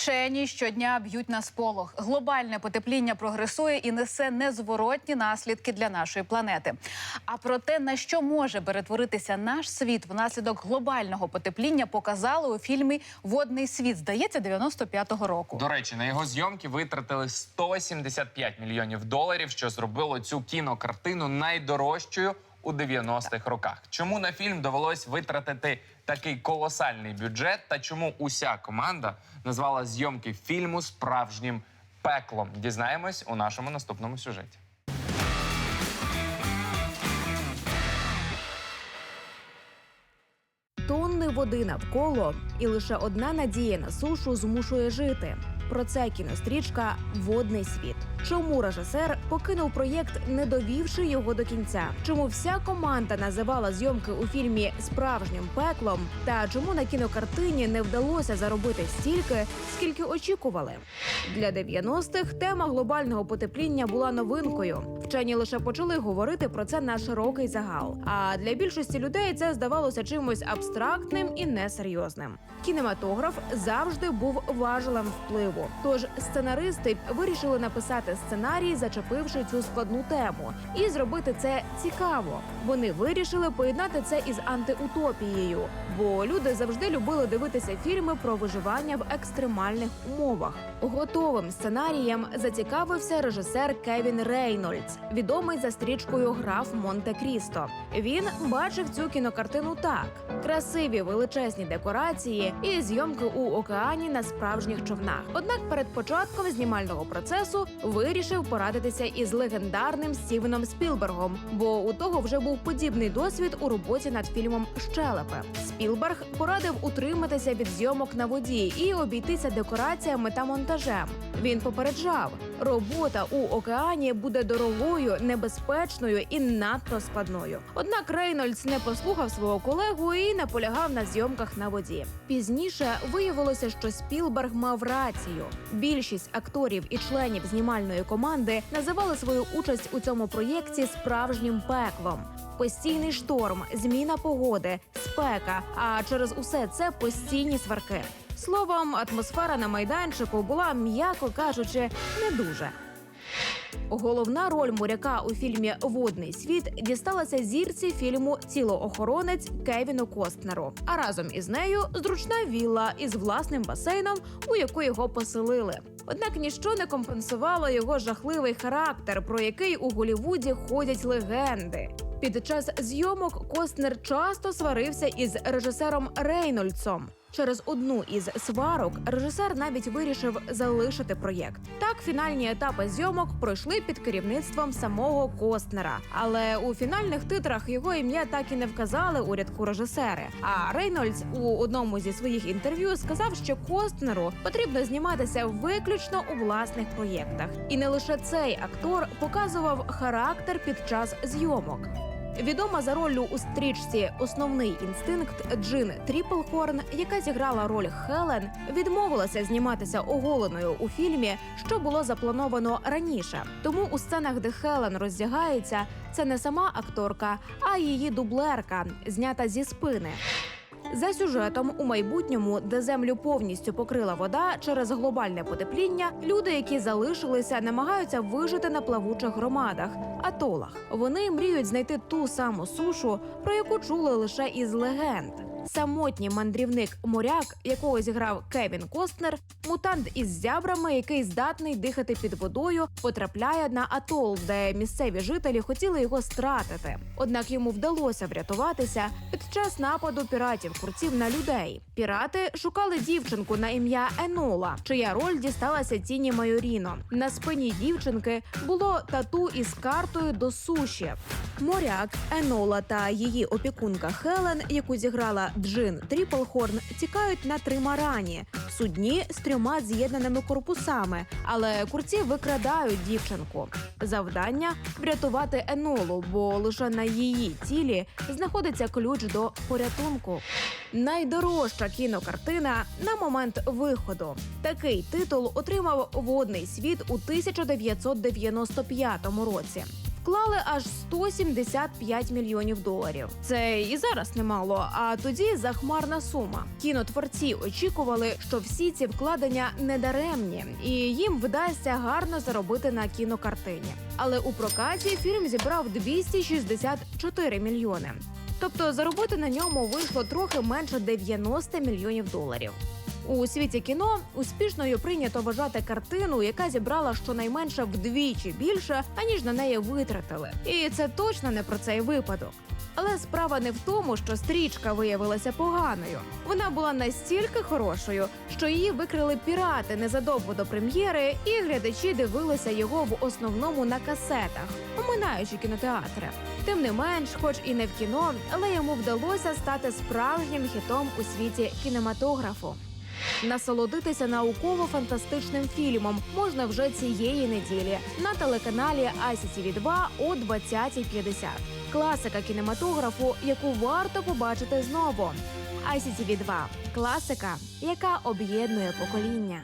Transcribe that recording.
Вчені щодня б'ють на сполох. Глобальне потепління прогресує і несе незворотні наслідки для нашої планети. А про те, на що може перетворитися наш світ внаслідок глобального потепління, показали у фільмі Водний світ. Здається, 95-го року. До речі, на його зйомки витратили 175 мільйонів доларів, що зробило цю кінокартину найдорожчою у 90-х роках. Чому на фільм довелось витратити такий колосальний бюджет, та чому уся команда назвала зйомки фільму справжнім пеклом? Дізнаємось у нашому наступному сюжеті. Тонни води навколо, і лише одна надія на сушу змушує жити. Про це кінострічка Водний світ. Чому режисер покинув проєкт, не довівши його до кінця? Чому вся команда називала зйомки у фільмі справжнім пеклом? Та чому на кінокартині не вдалося заробити стільки, скільки очікували? Для 90-х тема глобального потепління була новинкою. Вчені лише почали говорити про це на широкий загал. А для більшості людей це здавалося чимось абстрактним і несерйозним. Кінематограф завжди був важелем впливу. Тож сценаристи вирішили написати сценарій, зачепивши цю складну тему, і зробити це цікаво. Вони вирішили поєднати це із антиутопією, бо люди завжди любили дивитися фільми про виживання в екстремальних умовах. Готовим сценарієм зацікавився режисер Кевін Рейнольдс, відомий за стрічкою Граф Монте-Крісто. Він бачив цю кінокартину так: красиві величезні декорації і зйомки у океані на справжніх човнах. Однак перед початком знімального процесу вирішив порадитися із легендарним Стівеном Спілбергом, бо у того вже був подібний досвід у роботі над фільмом Щелепи. Спілберг порадив утриматися від зйомок на воді і обійтися декораціями та монтажем. Він попереджав, робота у океані буде дорогою, небезпечною і надто складною. Однак Рейнольдс не послухав свого колегу і наполягав на зйомках на воді. Пізніше виявилося, що Спілберг мав рацію. Більшість акторів і членів знімальної команди називали свою участь у цьому проєкті справжнім пеклом. Постійний шторм, зміна погоди, спека. А через усе це постійні сварки. Словом, атмосфера на майданчику була, м'яко кажучи, не дуже. Головна роль моряка у фільмі Водний світ дісталася зірці фільму Цілоохоронець Кевіну Костнеру. А разом із нею зручна вілла із власним басейном, у яку його поселили. Однак ніщо не компенсувало його жахливий характер, про який у Голівуді ходять легенди. Під час зйомок Костнер часто сварився із режисером Рейнольдсом. Через одну із сварок режисер навіть вирішив залишити проєкт. Так, фінальні етапи зйомок пройшли під керівництвом самого Костнера. Але у фінальних титрах його ім'я так і не вказали у рядку режисери. А Рейнольдс у одному зі своїх інтерв'ю сказав, що Костнеру потрібно зніматися виключно у власних проєктах. І не лише цей актор показував характер під час зйомок. Відома за роллю у стрічці Основний інстинкт Джин Тріплхорн, яка зіграла роль Хелен, відмовилася зніматися оголеною у фільмі, що було заплановано раніше. Тому у сценах, де Хелен роздягається, це не сама акторка, а її дублерка, знята зі спини. За сюжетом у майбутньому, де землю повністю покрила вода через глобальне потепління, люди, які залишилися, намагаються вижити на плавучих громадах, атолах. Вони мріють знайти ту саму сушу, про яку чули лише із легенд. Самотній мандрівник моряк, якого зіграв Кевін Костнер, мутант із зябрами, який здатний дихати під водою, потрапляє на атол, де місцеві жителі хотіли його стратити. Однак йому вдалося врятуватися під час нападу піратів курців на людей. Пірати шукали дівчинку на ім'я Енола, чия роль дісталася тіні Майоріно. На спині дівчинки було тату із картою до суші. Моряк Енола та її опікунка Хелен, яку зіграла Джин Тріплхорн, тікають на тримарані судні з трьома з'єднаними корпусами, але курці викрадають дівчинку. Завдання врятувати Енолу, бо лише на її тілі знаходиться ключ до порятунку. Найдорожча кінокартина на момент виходу. Такий титул отримав водний світ у 1995 році. Вклали аж 175 мільйонів доларів. Це і зараз немало. А тоді захмарна сума. Кінотворці очікували, що всі ці вкладення недаремні, і їм вдасться гарно заробити на кінокартині. Але у прокаті фільм зібрав 264 мільйони. Тобто заробити на ньому вийшло трохи менше 90 мільйонів доларів. У світі кіно успішною прийнято вважати картину, яка зібрала щонайменше вдвічі більше, аніж на неї витратили. І це точно не про цей випадок. Але справа не в тому, що стрічка виявилася поганою. Вона була настільки хорошою, що її викрили пірати незадовго до прем'єри, і глядачі дивилися його в основному на касетах, оминаючи кінотеатри. Тим не менш, хоч і не в кіно, але йому вдалося стати справжнім хітом у світі кінематографу. Насолодитися науково-фантастичним фільмом можна вже цієї неділі на телеканалі ICTV 2 о 20.50. Класика кінематографу, яку варто побачити знову. ICTV 2 – класика, яка об'єднує покоління.